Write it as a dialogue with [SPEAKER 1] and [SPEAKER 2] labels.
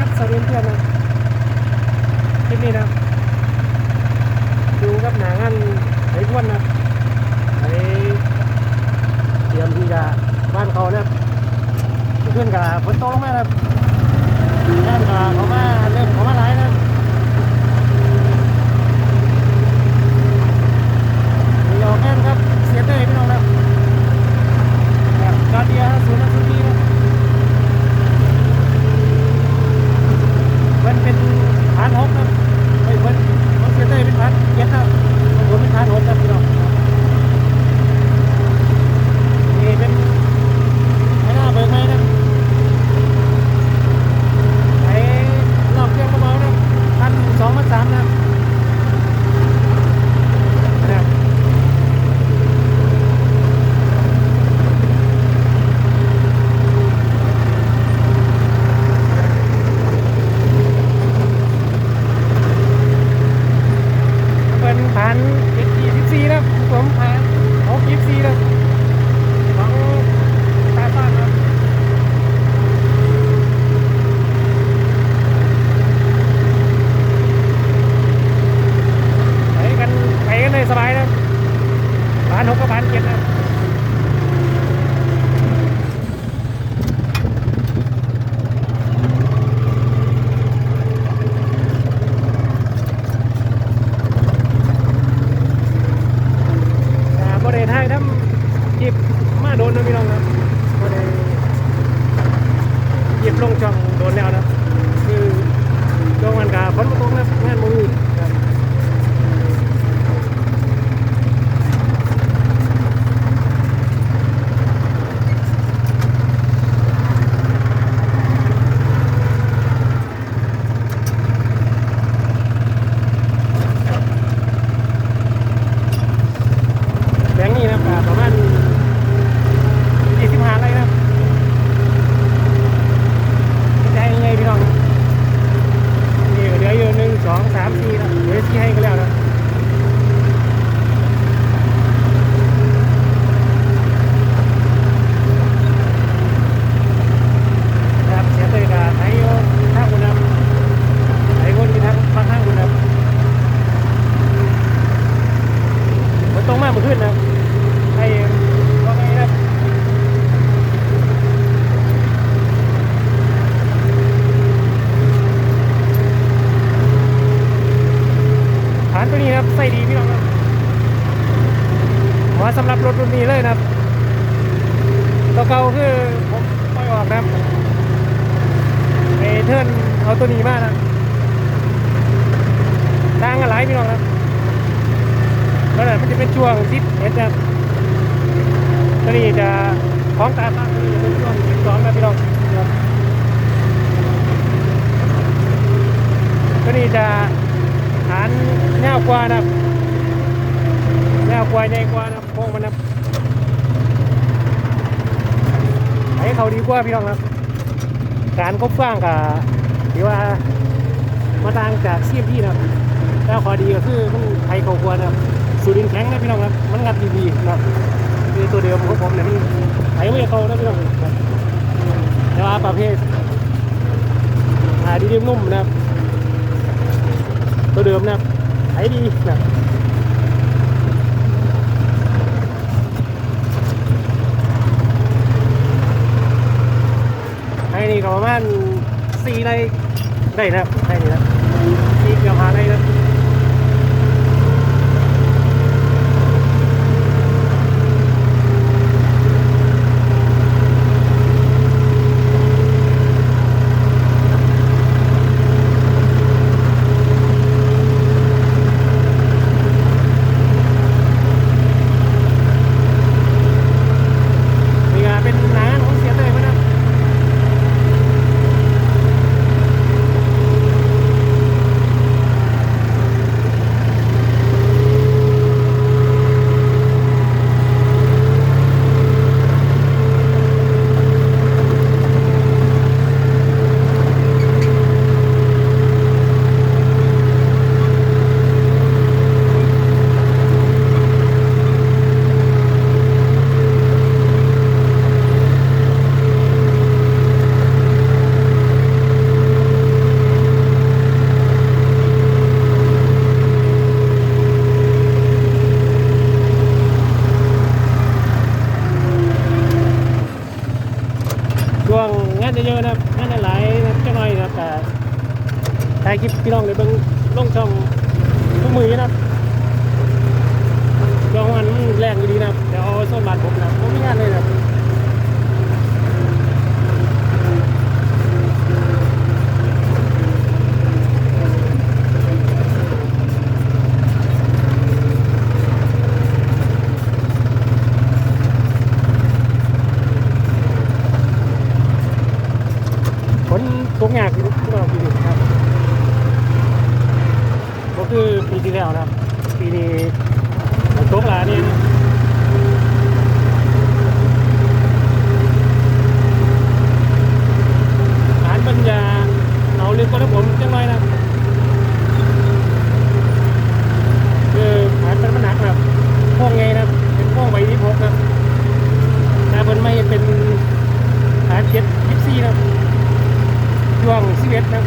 [SPEAKER 1] ครับ สวัสดีเพื่อนนะคลิปนี้นะ ดูกับหนังอันไอ้ทวนนะไอ้เตรียมที่จะบ้านเขาเนี่ยเพื่อนกับฝนตกลงมาครับงานกับเขามาเริ่มเขามาหลายนะมีออกงานครับ เสียเต้ยพี่น้องนะแบบกาเดียศูนย์นักดนตรีนะ มันเป็นฐานหกครับไอ้เพิ่นมันเสียได้เป็นฐานเจ็ดครับผมเป็นฐานหกครับพี่น้องนี่เป็นไอ้หน้าเบิกไหมนะไอ้รอบเครื่องเบาๆนะพันสองพันสามนะนะครับเป็นฐานเจ็ดยี่สิบสี่นะผมฐานหกยี่สิบสี่นะของตาต้านนะ ไปกันไปกันเลยสบายนะบ้านห กกับานเจ็ดนะโดนนะพี่น้องนะบ่ได้หยิบลงช่องโดนแล้วนะคือช่วงวันกาฝนมาตกนะงานมือครับ แบงค์นี่นะครับอ่าประมาณ25ไร่นะครับได้ยังไงพี่น้องนี่ก็เหลืออยู่หนึ่งสองสามสี่นะเหลือที่ให้ก็แล้วนะนะครับเสียเตยกับไทยโยท่าคุณนะไทยคนที่ทั้งฟังข้างคุณนะมันตรงมากเมื่อคืนนะไอ้ว่าไงนะ ฐานตัวนี้นะครับใส่ดีพี่น้องครับเหมาะ สำหรับรถรุ่นนี้เลยนะครับตัวเก่าคือผมปล่อยออกนะครับไอ้เทิร์นเอาตัวนี้มานะทางอะไรพี่น้องครับเพราะฉะนั้นมันจะเป็นช่วงทิปเอ็ดนะครับตัวนี้จะคล้องตาตั้งตัวนี้จะเป็นช่วงทิศสองนะพี่น้องครับตัวนี้จะ ฐานยาวกว่านะครับยาวกว่าใหญ่กว่านะครับโค้งมันนะครับให้เขา ดีกว่าพี่น้องครับ การกบฟ้างกับที่ว่ามาต่างจากเสียมที่นะครับถ้าขอดีก็คือมันไทยเขากว่านะครับสูดินแข็งนะพี่น้องครับ มันงัดดีๆนะคือตัวเดิมของผมเนี่ยมันไทยไม่เขานะพี่น้องครับแต่ว่าประเภทหาดีๆนุ่มนะครับ ตัวเดิมนะครับไถดีนะ นี่ก็ประมาณสี่ไรได้นะครับได้นี่นะสี่เกือบห้าไรนะนี่ก็เป็นหนังของเสียเตยมั้งนะ นะครับงานหลายๆนะครับจะน้อยนะครับแต่ถ่ายคลิป พี่น้องในเบิ้งลงช่องทุกมือนะครับลองมันแรงดีนะครับเดี๋ยวเอาโซนบานผมนะครับผมไม่งานเลยนะครับ ฝนตกหนักทุกรอบปีนี้ครับก็คือปีที่แล้วนะครับ ปีนี้ฝนตกหลายเนี่ยนะฐานปัญญาเอาเรื่องก็ได้ผมจังไรนะคือฐานเป็นมันหนักนะครับพ่วงไงนะเป็นพ่วงใบที่พกนะแต่บนไม่เป็นฐานเจ็ดยิบซี่นะช่วงสิบเอ็ดครั